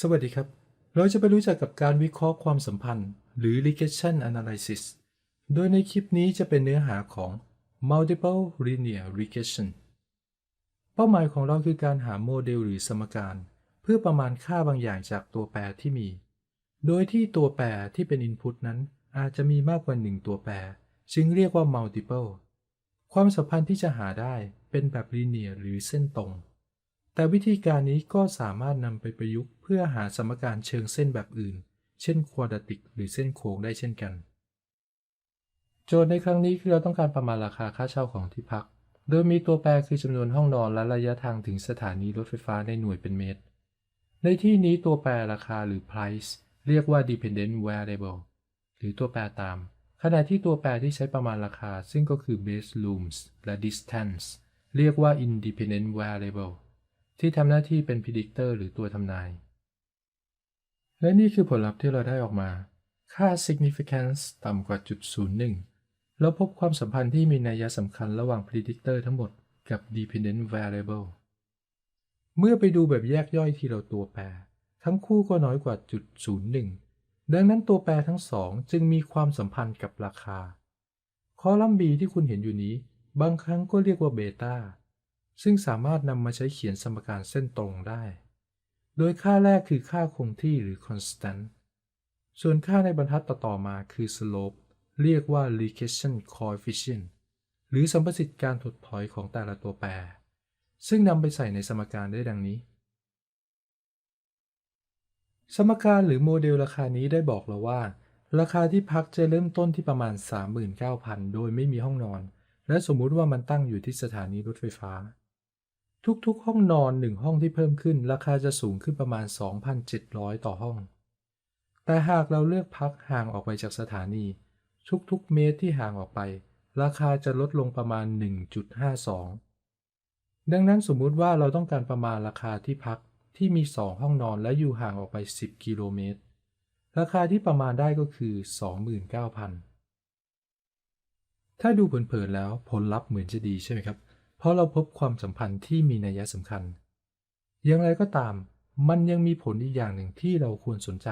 สวัสดีครับ เราจะไปรู้จักกับการวิเคราะห์ความสัมพันธ์ หรือ regression analysis โดยในคลิปนี้จะเป็นเนื้อหาของ multiple linear regression เป้าหมายของเราคือการหาโมเดลหรือสมการ เพื่อประมาณค่าบางอย่างจากตัวแปรที่มี โดยที่ตัวแปรที่เป็น input นั้นอาจจะมีมากกว่า 1 ตัวแปร จึงเรียกว่า multiple ความสัมพันธ์ที่จะหาได้เป็นแบบ linear หรือเส้นตรง แต่วิธีการนี้ก็สามารถนำไปประยุกต์เพื่อหาสมการเชิงเส้นแบบอื่น เช่นควอดติกหรือเส้นโค้งได้เช่นกัน โจทย์ในครั้งนี้คือเราต้องการประมาณราคาค่าเช่าของที่พัก โดยมีตัวแปรคือจำนวนห้องนอนและระยะทางถึงสถานีรถไฟฟ้าในหน่วยเป็นเมตร ในที่นี้ตัวแปรราคาหรือ price เรียกว่า dependent variable หรือตัวแปรตาม ขณะที่ตัวแปรที่ใช้ประมาณราคา ซึ่งก็คือ base rooms และ distance เรียกว่า independent variable ที่ทำหน้าที่เป็น predictor หรือตัวทำนาย และนี่คือผลลัพธ์ที่เราได้ออกมา ค่า significance ต่ำกว่าจุด01เราพบความสัมพันธ์ที่มีนัยสำคัญระหว่าง predictor ทั้งหมดกับ dependent variable เมื่อไปดูแบบแยกย่อยทีละตัวแปร ทั้งคู่ก็น้อยกว่าจุด01 ดังนั้นตัวแปรทั้งสองจึงมีความสัมพันธ์กับราคา คอลัมน์ B ที่คุณเห็นอยู่นี้ บางครั้งก็เรียกว่าเบต้า ซึ่งสามารถนำมาใช้เขียนสมการเส้นตรงได้ โดยค่าแรกคือค่าคงที่หรือ constant ส่วนค่าในบรรทัดต่อมาคือ slope เรียกว่า regression coefficient หรือสัมประสิทธิ์การถดถอยของแต่ละตัวแปร ซึ่งนำไปใส่ในสมการได้ดังนี้ สมการหรือโมเดลราคานี้ได้บอกเราว่า ราคาที่พักจะเริ่มต้นที่ประมาณ 39,000 โดยไม่มีห้องนอน และสมมุติว่ามันตั้งอยู่ที่สถานีรถไฟฟ้า ทุกๆ ห้องนอนหนึ่งห้องที่เพิ่มขึ้น ราคาจะสูงขึ้นประมาณ 2,700 ต่อห้อง แต่หากเราเลือกพักห่างออกไปจากสถานี ทุกๆ เมตรที่ห่างออกไป ราคาจะลดลงประมาณ 1.52 ดังนั้นสมมุติว่าเราต้องการประมาณราคาที่พักที่มี 2 ห้องนอนและอยู่ห่างออกไป 10 กิโลเมตร ราคาที่ประมาณได้ก็คือ 29,000 ถ้าดูเผินๆแล้วผลลัพธ์เหมือนจะดีใช่ไหมครับ ราะเราพบความสัมพันธ์ที่มีนัยสำคัญ อย่างไรก็ตาม มันยังมีผลอีกอย่างหนึ่งที่เราควรสนใจ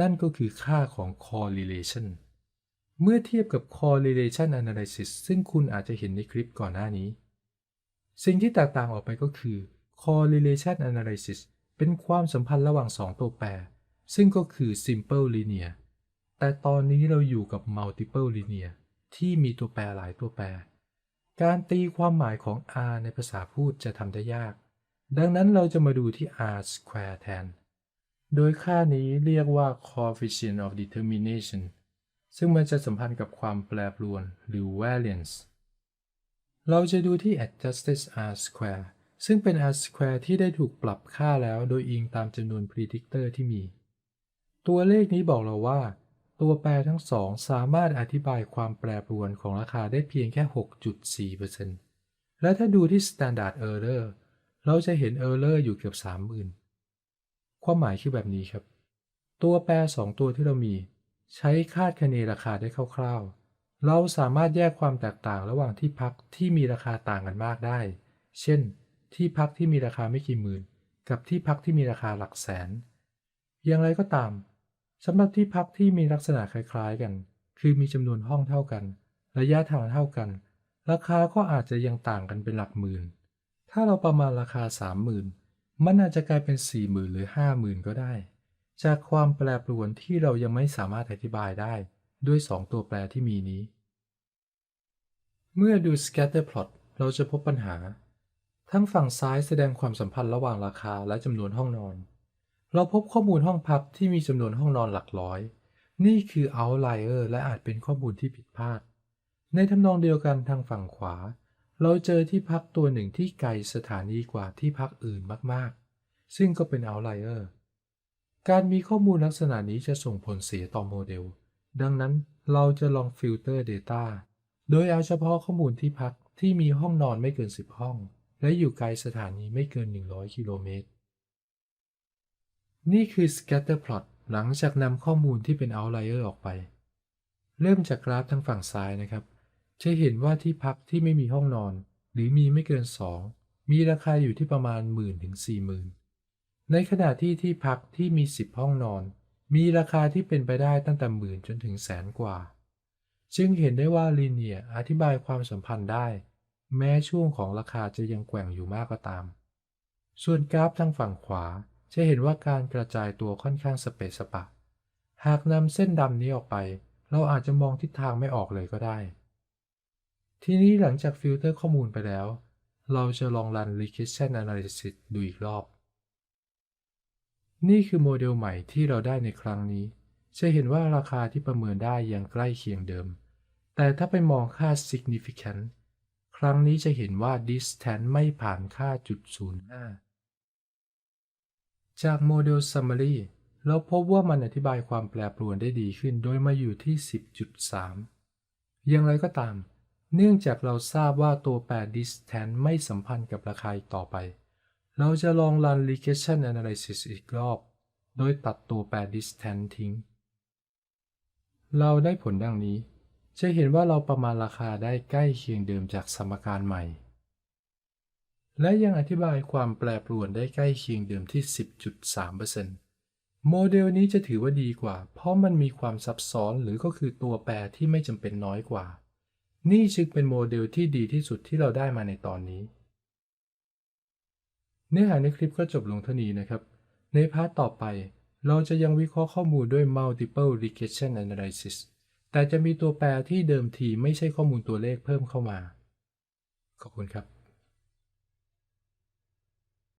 นั่นก็คือค่าของ correlation เมื่อเทียบกับ correlation analysis ซึ่งคุณอาจจะเห็นในคลิปก่อนหน้านี้ สิ่งที่แตกต่างออกไปก็คือ correlation analysis เป็นความสัมพันธ์ระหว่าง 2 ตัวแปร ซึ่งก็คือ simple linear แต่ตอนนี้เราอยู่กับ multiple linear ที่มีตัวแปรหลายตัวแปร การตีความหมายของ r ในภาษาพูดจะทำได้ยาก ดังนั้นเราจะมาดูที่ r square แทน โดยค่านี้เรียกว่า coefficient of determination ซึ่งมันจะสัมพันธ์กับความแปรปรวนหรือ variance เราจะดูที่ adjusted r square ซึ่งเป็น r square ที่ได้ถูกปรับค่าแล้วโดยอิงตามจำนวน predictor ที่มี ตัวเลขนี้บอกเราว่า ตัวแปรทั้งสองสามารถอธิบายความแปรปรวนของราคาได้เพียงแค่ 6.4%และถ้าดูที่ standard error เราจะเห็น error อยู่เกือบ 30,000 ความหมายคือแบบนี้ครับ ตัวแปร 2 ตัวที่เรามี ใช้คาดคะเนราคาได้คร่าวๆ เราสามารถแยกความแตกต่างระหว่างที่พักที่มีราคาต่างกันมากได้ เช่น ที่พักที่มีราคาไม่กี่หมื่น กับที่พักที่มีราคาหลักแสน อย่างไรก็ตาม สำหรับที่พักที่มีลักษณะคล้ายๆกัน คือมีจำนวนห้องเท่ากัน ระยะทางเท่ากัน ราคาก็อาจจะยังต่างกันเป็นหลักหมื่น ถ้าเราประมาณราคา30,000มันอาจจะกลายเป็น40,000หรือ50,000ก็ได้ จากความแปรปรวนที่เรายังไม่สามารถอธิบายได้ ด้วย2ตัวแปรที่มีนี้ เมื่อดู scatter plot เราจะพบปัญหา ทั้งฝั่งซ้ายแสดงความสัมพันธ์ระหว่างราคาและจำนวนห้องนอน เราพบข้อมูลห้องพักที่มีจำนวนห้องนอนหลักร้อย นี่คือ outlier และอาจเป็นข้อมูลที่ผิดพลาด ในทำนองเดียวกันทางฝั่งขวา เราเจอที่พักตัวหนึ่งที่ไกลสถานีกว่าที่พักอื่นมากๆ ซึ่งก็เป็น outlier การมีข้อมูลลักษณะนี้จะส่งผลเสียต่อโมเดล ดังนั้นเราจะลองฟิลเตอร์ Data โดยเอาเฉพาะข้อมูลที่พักที่มีห้องนอนไม่เกิน 10 ห้อง และอยู่ไกลสถานีไม่เกิน 100 กิโลเมตร นี่คือ scatter plot หลังจากนำข้อมูลที่เป็น outlier ออกไป เริ่มจากกราฟทางฝั่งซ้ายนะครับ จะเห็นว่าที่พักที่ไม่มีห้องนอน หรือมีไม่เกิน 2 มีราคาอยู่ที่ประมาณ10,000ถึง40,000ในขณะที่ที่พักที่มี 10 ห้องนอน มีราคาที่เป็นไปได้ตั้งแต่หมื่นจนถึงแสนกว่า จึงเห็นได้ว่าลีเนียอธิบายความสัมพันธ์ได้ แม้ช่วงของราคาจะยังแกว่งอยู่มากก็ตาม ส่วนกราฟทางฝั่งขวา จะเห็นว่าการกระจายตัวค่อนข้างสเปซสปะ หากนำเส้นดำนี้ออกไป เราอาจจะมองทิศทางไม่ออกเลยก็ได้ ทีนี้หลังจากฟิลเตอร์ข้อมูลไปแล้ว เราจะลองรัน regression analysis ดูอีกรอบ นี่คือโมเดลใหม่ที่เราได้ในครั้งนี้ จะเห็นว่าราคาที่ประเมินได้ยังใกล้เคียงเดิม แต่ถ้าไปมองค่า significant ครั้งนี้จะเห็นว่า distance ไม่ผ่านค่าจุด05 จากโมเดล summary เราพบว่ามันอธิบายความแปรปรวนได้ดีขึ้นโดยมาอยู่ที่ 10.3 อย่างไรก็ตาม เนื่องจากเราทราบว่าตัวแปร distance ไม่สัมพันธ์กับราคาต่อไป เราจะลองรัน regression analysis อีกรอบ โดยตัดตัวแปร distance ทิ้ง เราได้ผลดังนี้ จะเห็นว่าเราประมาณราคาได้ใกล้เคียงเดิมจากสมการใหม่ และยังอธิบายความแปรปรวนได้ใกล้เคียงเดิมที่ 10.3%โมเดลนี้จะถือว่าดีกว่า เพราะมันมีความซับซ้อนหรือก็คือตัวแปรที่ไม่จำเป็นน้อยกว่า นี่จึงเป็นโมเดลที่ดีที่สุดที่เราได้มาในตอนนี้ เนื้อหาในคลิปก็จบลงเท่านี้นะครับ ในพาร์ทต่อไป เราจะยังวิเคราะห์ข้อมูลด้วย multiple regression analysis แต่จะมีตัวแปรที่เดิมทีไม่ใช่ข้อมูลตัวเลขเพิ่มเข้ามา ขอบคุณครับ